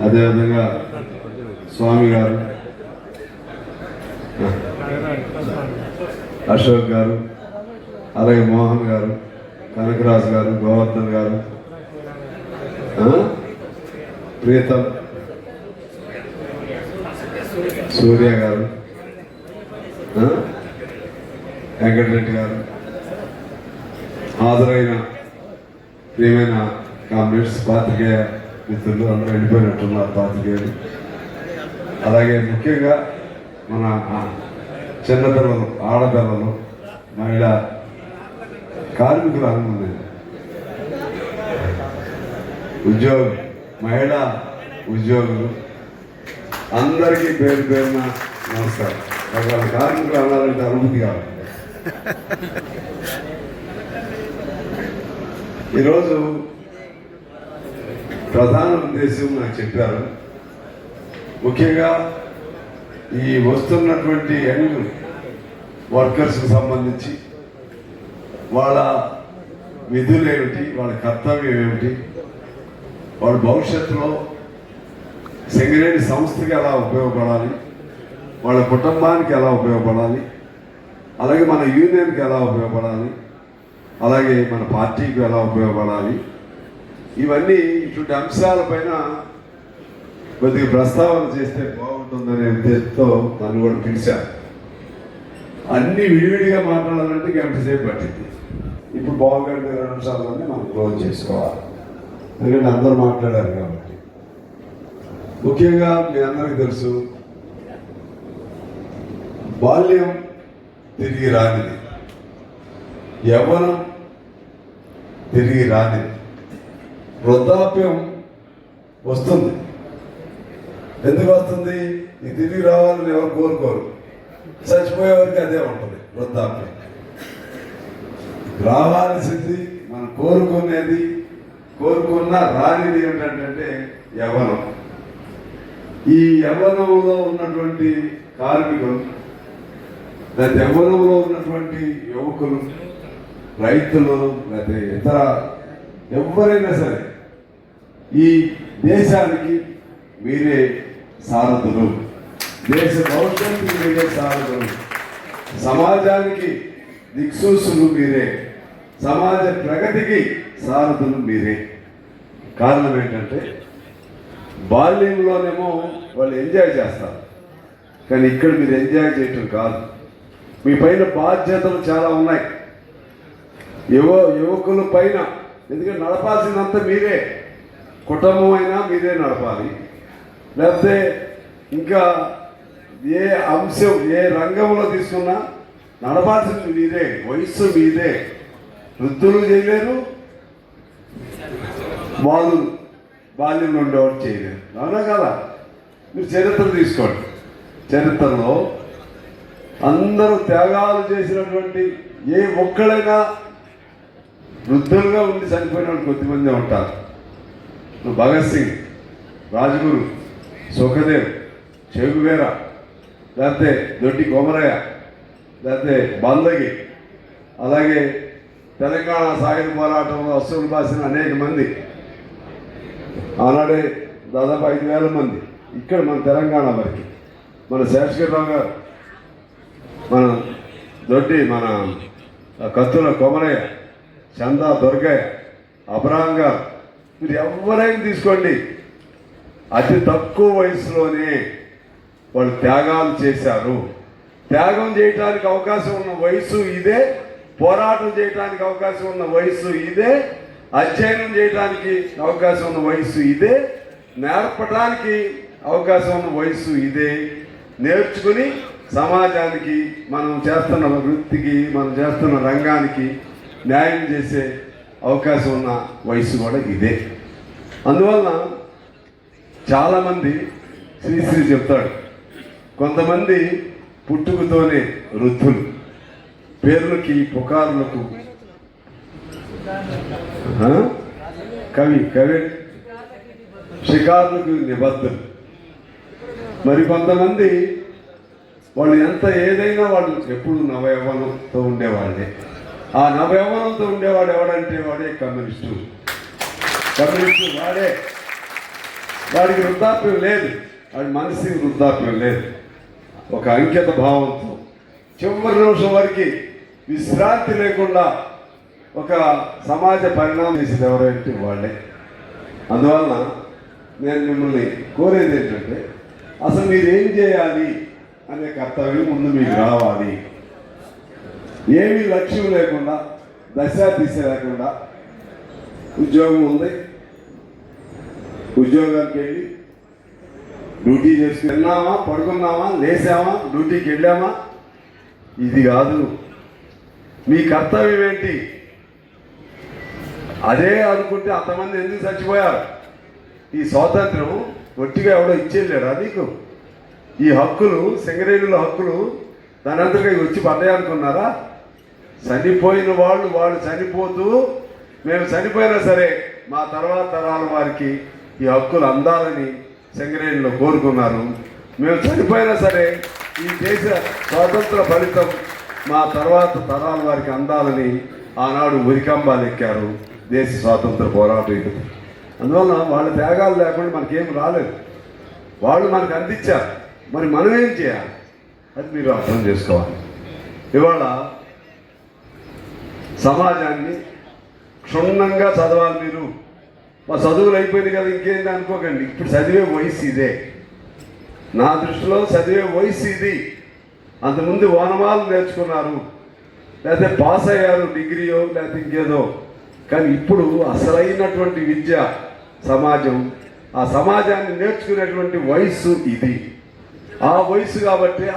అదేవిధంగా స్వామి గారు అశోక్ గారు అలాగే మోహన్ గారు కనకరాజు గారు గోవర్ధన్ గారు ప్రీతం సూర్య గారు వెంకటరెడ్డి గారు హాజరైన ప్రియమైన కామ్రేడ్స్ పాత్రికేయ మిత్రులు అందరూ వెళ్ళిపోయినట్టున్నారు పాత్రికేయులు అలాగే ముఖ్యంగా మన చిన్నపిల్లలు ఆడపిల్లలు మహిళా కార్మికులు అనుకున్నది ఉద్యోగ మహిళా ఉద్యోగులు. అందరికీ పేరు పేరున నమస్కారం. రకాల కార్మికులు అనాలంటే అనుమతి కావాలి. ఈరోజు ప్రధాన ఉద్దేశం నాకు చెప్పారు. ముఖ్యంగా ఈ వస్తున్నటువంటి యంగ్ వర్కర్స్కి సంబంధించి వాళ్ళ విధులు ఏమిటి వాళ్ళ కర్తవ్యం ఏమిటి వాళ్ళ భవిష్యత్తులో సింగరేణి సంస్థకి ఎలా ఉపయోగపడాలి వాళ్ళ కుటుంబానికి ఎలా ఉపయోగపడాలి అలాగే మన యూనియన్కి ఎలా ఉపయోగపడాలి అలాగే మన పార్టీకి ఎలా ఉపయోగపడాలి ఇవన్నీ ఇటువంటి అంశాలపైన కొద్దిగా ప్రస్తావన చేస్తే బాగుంటుందనే ఉద్దేశంతో నన్ను కూడా పిలిచారు. అన్ని విడివిడిగా మాట్లాడాలంటే గంట సేపు పట్టింది. ఇప్పుడు బాగుగంట రెండు నిమిషాలలోనే మనం క్లోజ్ చేసుకోవాలి. ఎందుకంటే అందరూ మాట్లాడారు కాబట్టి. ముఖ్యంగా మీ అందరికీ తెలుసు బాల్యం తిరిగి రానిది. యవ్వనం తిరిగి రానిది. వృద్ధాప్యం వస్తుంది. ఎందుకు వస్తుంది? ఇది తిరిగి రావాలని ఎవరు కోరుకోరు. చచ్చిపోయేవారికి అదే ఉంటుంది వృద్ధాప్యం. రావాల్సింది మనం కోరుకునేది కోరుకున్న రానిది ఏంటంటే యవనం ఈ యవనంలో ఉన్నటువంటి కార్మికులు లేదా యవనంలో ఉన్నటువంటి యువకులు రైతులు లేదా ఇతర ఎవరైనా సరే ఈ దేశానికి మీరే సారథులు. దేశ భవిష్యత్తుకి మీరే సారథులు. సమాజానికి దిక్సూసులు మీరే. సమాజ ప్రగతికి సారథులు మీరే. కారణం ఏంటంటే బాల్యంలోనేమో వాళ్ళు ఎంజాయ్ చేస్తారు. కానీ ఇక్కడ మీరు ఎంజాయ్ చేయటం కాదు. మీ పైన బాధ్యతలు చాలా ఉన్నాయి. యువ యువకుల పైన. ఎందుకంటే నడపాల్సినంత మీరే. కుటుంబం అయినా మీరే నడపాలి. లేకపోతే ఇంకా ఏ అంశం ఏ రంగంలో తీసుకున్నా నడపాల్సింది మీదే వయస్సు మీదే. వృద్ధులు చేయలేరు వాళ్ళు బాల్యంలో ఉండేవారు చేయలేరు. అవునా కదా? మీరు చరిత్ర తీసుకోండి. చరిత్రలో అందరూ త్యాగాలు చేసినటువంటి ఏ ఒక్కడైనా వృద్ధులుగా ఉండి చనిపోయిన వాళ్ళు కొద్దిమంది ఉంటారు. నువ్వు భగత్ సింగ్ రాజ్గురు సుఖదేవ్ చెగువేర లేకపోతే దొడ్డి కోమరయ్య లేకపోతే బందగి అలాగే తెలంగాణ సాయుధ పోరాటంలో అస్సులు బాసిన అనేక మంది. ఆనాడే దాదాపు ఐదు వేల మంది. ఇక్కడ మన తెలంగాణ వరకు. మన శేషగిరిరావు గారు మన దొడ్డి మన కత్తుల కొమరయ్య చందా దుర్గయ్య అబ్రాహం గారు మీరు ఎవరైనా తీసుకోండి. అతి తక్కువ వయసులోనే వాళ్ళు త్యాగాలు చేశారు. త్యాగం చేయడానికి అవకాశం ఉన్న వయసు ఇదే పోరాటం చేయడానికి అవకాశం ఉన్న వయసు ఇదే అధ్యయనం చేయడానికి అవకాశం ఉన్న వయసు ఇదే నేర్పడానికి అవకాశం ఉన్న వయసు ఇదే. నేర్చుకుని సమాజానికి మనం చేస్తున్న వృత్తికి మనం చేస్తున్న రంగానికి న్యాయం చేసే అవకాశం ఉన్న వయసు కూడా ఇదే. అందువల్ల చాలామంది శ్రీశ్రీ చెప్తాడు. కొంతమంది పుట్టుకతోనే వృద్ధులు. పేర్లకి పుకారులకు. కవి కవి. షికారులకు నిబద్ధులు. మరి కొంతమంది వాళ్ళు ఎంత ఏదైనా వాళ్ళు ఎప్పుడు నవయవనంతో ఉండేవాళ్ళే. ఆ నవయవనంతో ఉండేవాడు ఎవడంటే వాడే కమ్యూనిస్టు. కమ్యూనిస్టు వాడే. వాడికి వృద్ధాప్యం లేదు. వాడి మనసుకి వృద్ధాప్యం లేదు. ఒక అంకిత భావంతో. చివరి నిమిషం వరకు విశ్రాంతి లేకుండా ఒక సమాజ పరిణామం చేసేది ఎవరంటే వాళ్ళే. అందువలన నేను మిమ్మల్ని కోరేది ఏంటంటే అసలు మీరేం చేయాలి అనే కర్తవ్యం ముందు మీకు రావాలి. ఏమీ లక్ష్యం లేకుండా దశ దిశ లేకుండా ఉద్యోగం ఉంది. ఉద్యోగానికి వెళ్ళి డ్యూటీ చేసి తిన్నామా పడుకున్నామా లేసామా డ్యూటీకి వెళ్ళామా? ఇది కాదు. మీ కర్తవ్యం ఏంటి? అదే అనుకుంటే అంతమంది ఎందుకు చచ్చిపోయారు? ఈ స్వాతంత్రం ఒట్టిగా ఎవడో ఇచ్చేయలేడా నీకు? ఈ హక్కులు సింగరేణుల హక్కులు దాని అంతగా వచ్చి పడ్డాయనుకున్నారా? చనిపోయిన వాళ్ళు వాళ్ళు చనిపోతూ మేము చనిపోయినా సరే మా తర్వాత తరాల వారికి ఈ హక్కులు అందాలని సింగరేణిలో కోరుకున్నారు. మేము చనిపోయినా సరే ఈ దేశ స్వాతంత్ర ఫలితం మా తర్వాత తరాల వారికి అందాలని ఆనాడు ఉరికంబాలు ఎక్కారు దేశ స్వాతంత్ర పోరాటం అందువలన వాళ్ళ త్యాగాలు లేకుండా మనకేం రాలేదు. వాళ్ళు మనకు అందించారు. మరి మనం ఏం చేయాలి? అది మీరు అర్థం చేసుకోవాలి. ఇవాళ సమాజాన్ని క్షుణ్ణంగా చదవాలి మీరు. మా చదువులు అయిపోయింది కదా ఇంకేంటి అనుకోకండి. ఇప్పుడు చదివే వయసు ఇదే. నా దృష్టిలో చదివే వయసు ఇది. అంతకుముందు ఓనమాలు నేర్చుకున్నారు. లేకపోతే పాస్ అయ్యారు డిగ్రీయో లేకపోతే ఇంకేదో. కానీ ఇప్పుడు అసలైనటువంటి విద్య సమాజం ఆ సమాజాన్ని నేర్చుకునేటువంటి వయస్సు ఇది. ఆ వయసు కాబట్టి